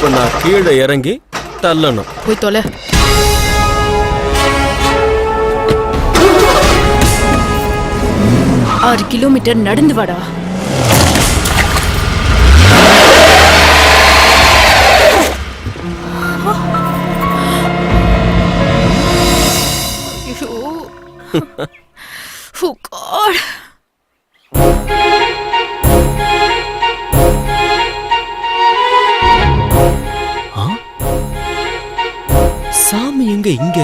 இப்ப நான் கீழே இறங்கி தள்ளணும் போய் தொலை ஆறு கிலோமீட்டர் நடந்து வாடா. Oh God. எங்க இங்க?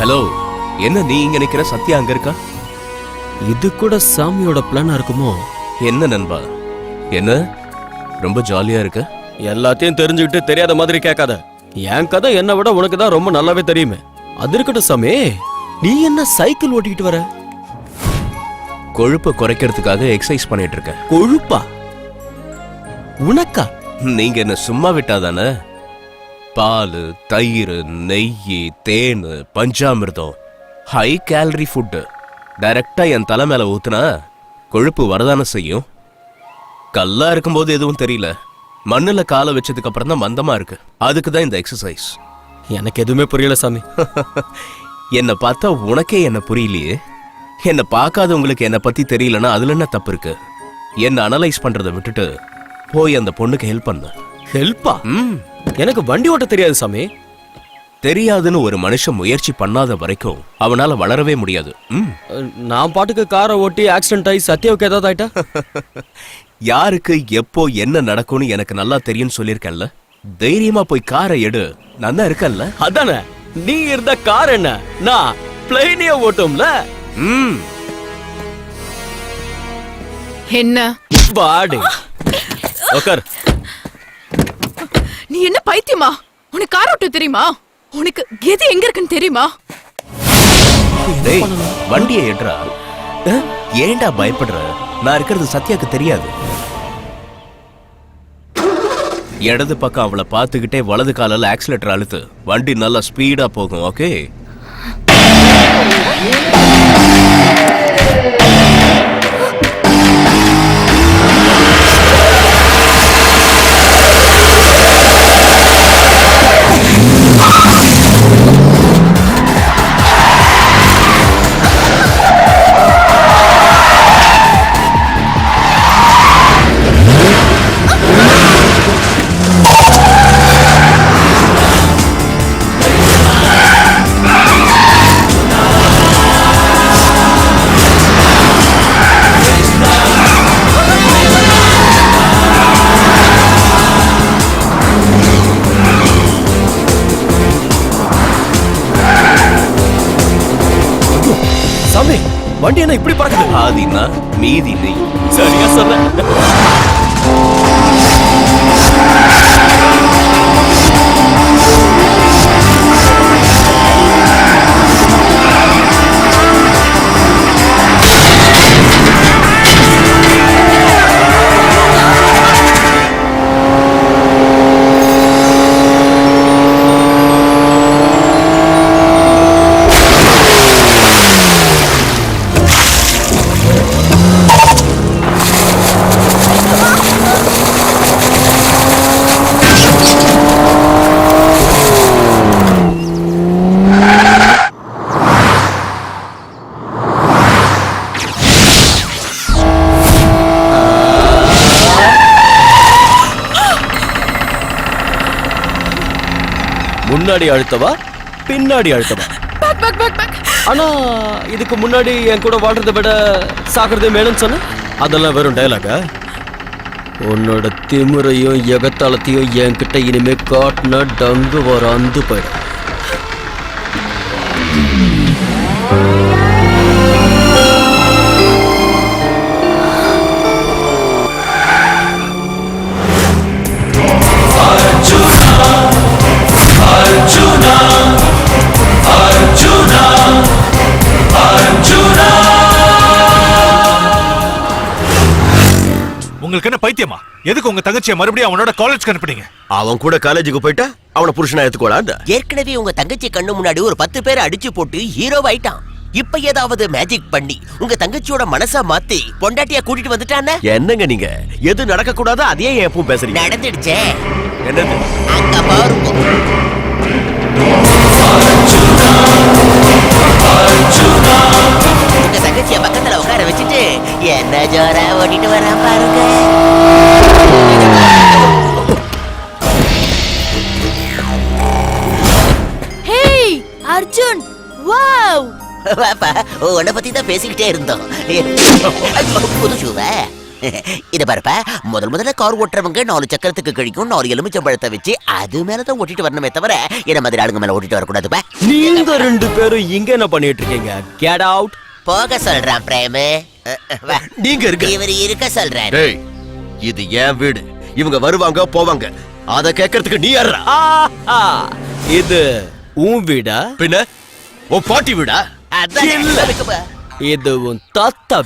ஹலோ என்ன நீ இங்க நிக்கிற? சத்யா அங்க இருக்கா? இது கூட சாமியோட பிளானா இருக்குமோ? என்ன நண்பா? என்ன? ரொம்ப ஜாலியா இருக்க? எல்லாத்தையும் தெரிஞ்சுக்கிட்டு தெரியாத மாதிரி கேட்காத. என் கதை என்னை விட உனக்கு தான் ரொம்ப நல்லாவே தெரியுமே. அது இருக்கட்டும் சாமி. நீ என்ன சைக்கிள் ஓட்டிக்கிட்டு வர? கொழுப்பை குறைக்கிறதுக்காக எக்ஸசைஸ் பண்ணிட்டு இருக்கேன் கொழுப்பா? உனக்கா? நீங்க என்ன சும்மா விட்டாதானே பால் தயிர் நெய் தேன் பஞ்சாமிர்தம். ஹை கேலரி ஃபுட்டு டைரக்டா என் தலை மேல ஊத்துனா கொழுப்பு வரதானே செய்யும்? கல்லா இருக்கும்போது எதுவும் தெரியல. மண்ணுல காலை வச்சதுக்கு அப்புறம் தான் மந்தமா இருக்கு. அதுக்கு தான் இந்த எக்ஸசைஸ் எனக்கு எதுவுமே புரியல சாமி. என்னை பார்த்தா உனக்கே என்ன புரியலையே? என்னை பார்க்காதவங்களுக்கு என்னை பத்தி தெரியலனா அதுல என்ன தப்பு இருக்கு? என்ன அனலைஸ் பண்றதை விட்டுட்டு போய் அந்த பொண்ணுக்கு ஹெல்ப் பண்ண. ஹெல்ப்பா ம். எனக்கு வண்டி ஓட்ட தெரியாது சாமி. தெரியாதுன்னு ஒரு மனுஷன் முயற்சி பண்ணாத வரைக்கும் அவனால வளரவே முடியாது. ம். நான் பாட்டுக்கு காரை ஓட்டி ஆக்சிடென்ட் ஆகி சத்யாவுக்கு ஏதாவது ஆயிட்டா? யாருக்கு எப்போ என்ன நடக்கும்னு எனக்கு நல்லா தெரியும்னு சொல்லியிருக்கேன்ல. தைரியமா போய் காரை எடு. நான் தான் இருக்கேன்ல. அதானே. நீ இருந்த கார் என்ன? நான் பிளைனே ஓட்டும்ல. ம். என்ன? வாடு. உக்கார். நீ என்ன பைத்தியமா? உனக்கு கார் ஓட்ட தெரியுமா? உனக்கு கெதி எங்க இருக்குன்னு தெரியுமா? டேய் வண்டியை எடுறா ஏன்டா பயப்படுற? நான் இருக்கிறது சத்யாக்கு தெரியாது. இடது பக்கம் அவளை பார்த்துக்கிட்டே வலது காலில் ஆக்சிலேட்டர் அழுத்து வண்டி நல்லா ஸ்பீடா போகும் ஓகே என்ன இப்படி பார்க்குது? ஆதினா மீதி நீ முன்னாடி அழுத்தவா பின்னாடி அழுத்தவா? ஆனா இதுக்கு முன்னாடி என் கூட வாழ்றதை விட சாகிறதே மேலும் சொன்ன? அதெல்லாம் வெறும் டயலாகா உன்னோட திமிரையும் எகத்தாளத்தையும் என்கிட்ட இனிமே காட்டினா டங்கு வர அந்து போயிடும். எதுக்கு உங்க தங்கச்சியை மறுபடியும் அவனோட காலேஜ் அனுப்புனீங்க? அவன் கூட காலேஜுக்கு போயிட்டா அவனை புருஷனா எடுத்துக்கோடா ஏற்கனவே உங்க தங்கச்சி கண்ணு முன்னாடி ஒரு பத்து பேரை அடிச்சு போட்டு ஹீரோ ஆயிட்டான். இப்ப ஏதாவது மேஜிக் பண்ணி உங்க தங்கச்சியோட மனச மாத்தி பொண்டாட்டிய கூட்டிட்டு வந்துட்டானே? என்னங்க நீங்க? எது நடக்க கூடாதோ அதையே எப்பவும் பேசுறீங்க. நடந்துடுச்சே. என்னது? அங்க பாருங்க. உங்க தங்கச்சிய பக்கத்துல உட்கார வச்சுட்டு என்ன ஜோரா ஓட்டிட்டு வரான் பாருங்க. வாப்பா உன்னை பத்தி தான் பேசிக்கிட்டே இருந்தோம். புது ஷூவ இத பாருப்பா முதல் முதல்ல கார் ஓட்டுறவங்க நாலு சக்கரத்துக்கு கழிக்கும் நாலு எலுமிச்சம்பழத்தை வச்சு அது மேல தான் ஓட்டிட்டு வரணுமே தவிர என்ன மாதிரி ஆளுங்க மேல ஓட்டிட்டு வரக்கூடாதுப்பா? நீங்க ரெண்டு பேரும் இங்க என்ன பண்ணிட்டு இருக்கீங்க? கெட் அவுட் போக சொல்றான் பிரேமு. நீங்க இருக்க இவர் இருக்க சொல்றாரு. டேய் இது என் வீடு. இவங்க வருவாங்க போவாங்க. அத கேட்கறதுக்கு நீ யாரா இது உன் வீடா? பின்ன உன் பாட்டி வீடா? அதான். இது உன் தாத்தா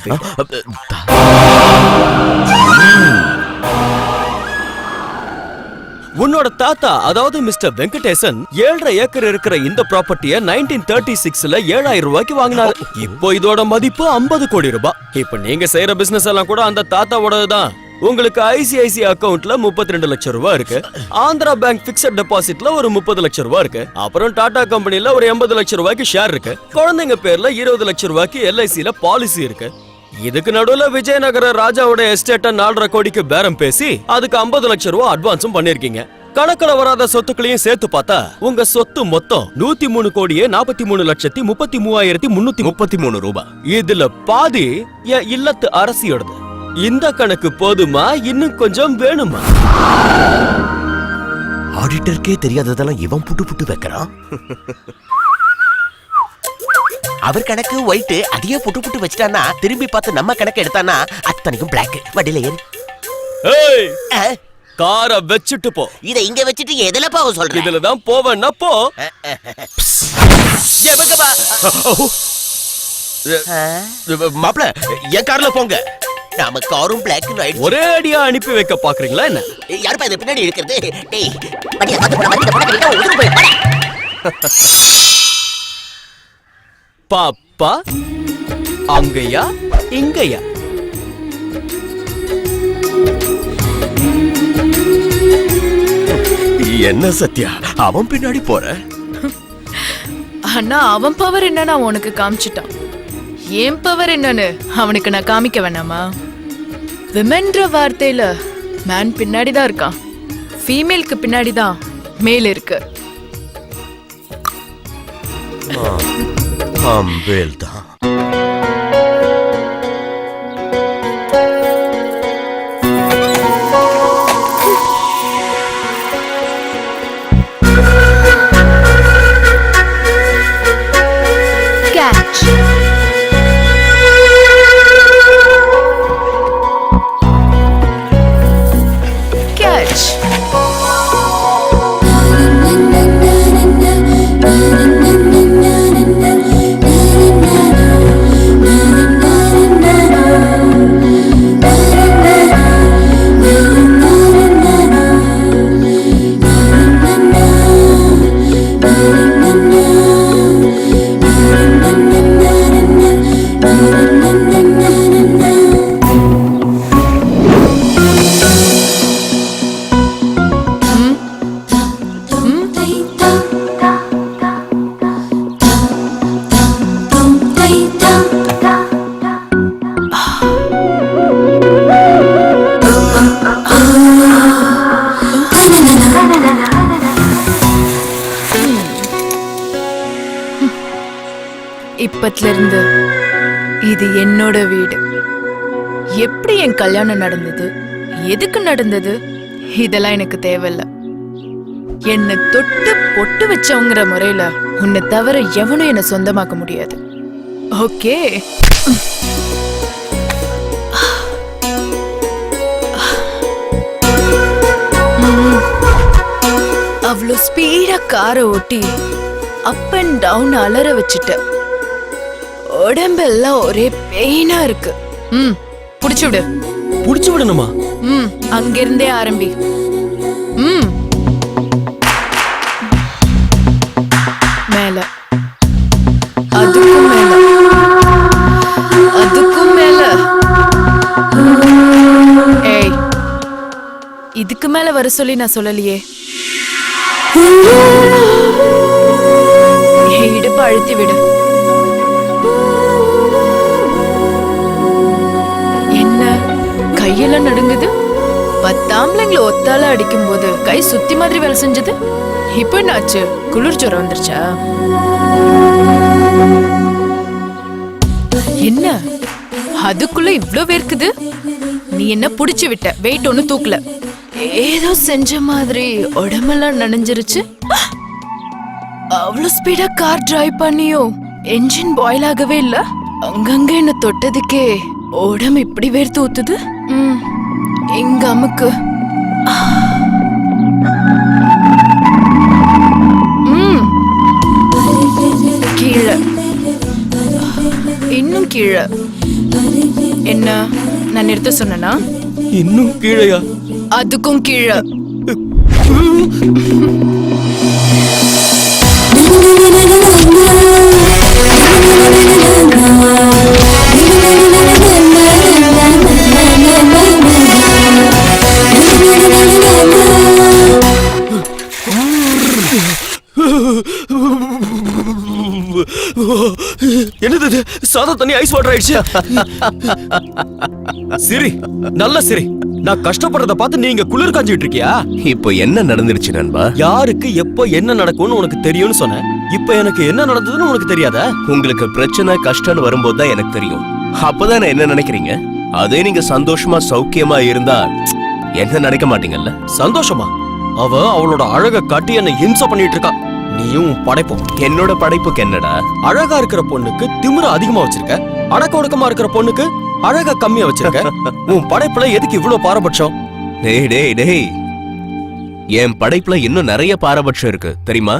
உன்னோட தாத்தா அதாவது மிஸ்டர் வெங்கடேசன் ஏழரை ஏக்கர் இருக்கிற இந்த ப்ராப்பர்ட்டிய நைன்டீன் தேர்ட்டி சிக்ஸ்ல ஏழாயிரம் ரூபாய்க்கு வாங்கினாரு. இப்போ இதோட மதிப்பு 50 கோடி ரூபாய். இப்போ நீங்க செய்யற பிசினஸ் எல்லாம் கூட அந்த தாத்தாவோடது தான் உங்களுக்கு ஐசிஐசி அக்கவுண்ட்ல 32 ரெண்டு லட்சம் ரூபாய் இருக்கு. ஆந்திரா பேங்க் பிக்சட் டெபாசிட்ல ஒரு முப்பது லட்சம் ரூபாய் இருக்கு. அப்புறம் டாடா கம்பெனில ஒரு எண்பது லட்சம் ரூபாய்க்கு ஷேர் இருக்கு. குழந்தைங்க பேர்ல இருபது லட்சம் ரூபாய்க்கு எல்ஐசில பாலிசி இருக்கு. இதுக்கு நடுவுல விஜயநகர ராஜாவோட எஸ்டேட்ட நாலரை கோடிக்கு பேரம் பேசி அதுக்கு 50 லட்சம் ரூபாய் அட்வான்ஸும் பண்ணிருக்கீங்க. கணக்குல வராத சொத்துக்களையும் சேர்த்து பார்த்தா உங்க சொத்து மொத்தம் நூத்தி மூணு கோடியே நாற்பத்தி மூணு லட்சத்தி முப்பத்தி மூவாயிரத்தி முன்னூத்தி முப்பத்தி மூணு ரூபாய். இதுல பாதி என் இல்லத்து அரசியோடது. இந்த கணக்கு போதுமா? இன்னும் கொஞ்சம் வேணுமா? ஆடிட்டருக்கே தெரியாததெல்லாம் இவன் புட்டு புட்டு வைக்கிறான் அவர் கணக்கு ஒயிட் அதையே புட்டு புட்டு வச்சுட்டானா திரும்பி பார்த்து நம்ம கணக்கு எடுத்தானா அத்தனைக்கும் பிளாக் ஏறு. ஆ, காரை வச்சுட்டு போ. இத இங்க வச்சுட்டு எதுல பாவ சொல்றேன்? இதுல தான் போவேன்னா போ. மாப்பிள என் கார்ல போங்க. நாம காரும் பிளாக் ஆயிடுச்சு. ஒரே அடியா அனுப்பி வைக்க பாக்குறீங்களா என்ன? யாருப்பா இது? பின்னாடி இருக்கிறது? டேய் வண்டியை பார்த்து போடா, வண்டியை போடா, கட்டிட்டா உதிர்ந்து போய் போடா. பாப்பா அங்கயா இங்கயா? என்ன சத்யா அவன் பின்னாடி போற? ஆனா அவன் பவர் என்னன்னு அவன் உனக்கு காமிச்சிட்டான்? என் பவர் என்னன்னு? அவனுக்கு நான் காமிக்க வேணாமா? விமென்ற வார்த்தையில மேன் பின்னாடி தான் இருக்கான். ஃபீமேலுக்கு பின்னாடி தான் மேல் இருக்கு அம்பேல் தான் இப்பத்துல இருந்து இது என்னோட வீடு. எப்படி என் கல்யாணம் நடந்தது? எதுக்கு நடந்தது? இதெல்லாம் எனக்கு தேவையில்ல. என்னை தொட்டு பொட்டு வச்சவங்கிற முறையில உன்னை தவிர எவனும் என்னை சொந்தமாக்க முடியாது. ஓகே? அவ்வளோ ஸ்பீடா காரை ஓட்டி அப் அண்ட் டவுன் அலற வச்சுட்டேன். உடம்பெல்லாம் ஒரே பெயினா இருக்கு. ம் புடிச்சு விடு. புடிச்சு விடணுமா? ம் அங்கிருந்தே ஆரம்பி. ம். மேல. அதுக்கும் மேல. அதுக்கும் மேல. ஏய் இதுக்கு மேல வர சொல்லி நான் சொல்லலையே. இடுப்பு அழுத்தி விடு. பத்தாம்பளைங்களை ஒத்தால அடிக்கும் போது கை சுத்தி மாதிரி வேலை செஞ்சது? இப்போ என்னாச்சு? குளிர் ஜுரம் வந்துருச்சா? என்ன? அதுக்குள்ள இவ்ளோ வேர்க்குது? நீ என்ன புடிச்சு விட்ட? வெயிட் ஒன்னு தூக்கல. ஏதோ செஞ்ச மாதிரி உடம்பெல்லாம் நனைஞ்சிருச்சு. அவ்வளோ ஸ்பீடா கார் டிரைவ் பண்ணியோ? என்ஜின் பாயில் ஆகவே இல்ல. அங்கங்க என்ன தொட்டதுக்கே உடம்பு இப்படி வேர்த்து ஊத்துது? ம், இங்க அமுக்கு? கீழே. இன்னும் கீழே. என்ன? நான் நிறுத்த சொன்னனா? இன்னும் கீழையா? அதுக்கும் கீழே. என்னது சாதா தண்ணி ஐஸ் வாட்டர் ஆயிடுச்சு. சிரி நல்ல சிரி. நான் கஷ்டப்படுறத பார்த்து நீங்க குளிர் காஞ்சிட்டு இருக்கியா? இப்போ என்ன நடந்துருச்சு நண்பா? யாருக்கு எப்போ என்ன நடக்கும்னு உனக்கு தெரியும்னு சொன்னேன். இப்போ எனக்கு என்ன நடந்ததுன்னு உனக்கு தெரியாதா? உங்களுக்கு பிரச்சனை கஷ்டம்னு வரும்போது தான் எனக்கு தெரியும். அப்பதான் நான் என்ன நினைக்கிறீங்க? அதே நீங்க சந்தோஷமா சௌக்கியமா இருந்தா என்ன நினைக்க மாட்டீங்கல்ல? சந்தோஷமா? அவ அவளோட அழக காட்டி என்னை ஹிம்சை பண்ணிட்டு இருக்கா. நீயும் படைப்பும். என்னோட படைப்புக்கு என்னடா? அழகா இருக்கிற பொண்ணுக்கு திமிர அதிகமா வச்சிருக்க? அடக்க ஒடுக்கமா இருக்கிற பொண்ணுக்கு அழகா கம்மியா வச்சிருக்க? உன் படைப்புல எதுக்கு இவ்வளவு பாரபட்சம்? டேய் டேய் டேய். என் படைப்புல இன்னும் நிறைய பாரபட்சம் இருக்கு தெரியுமா?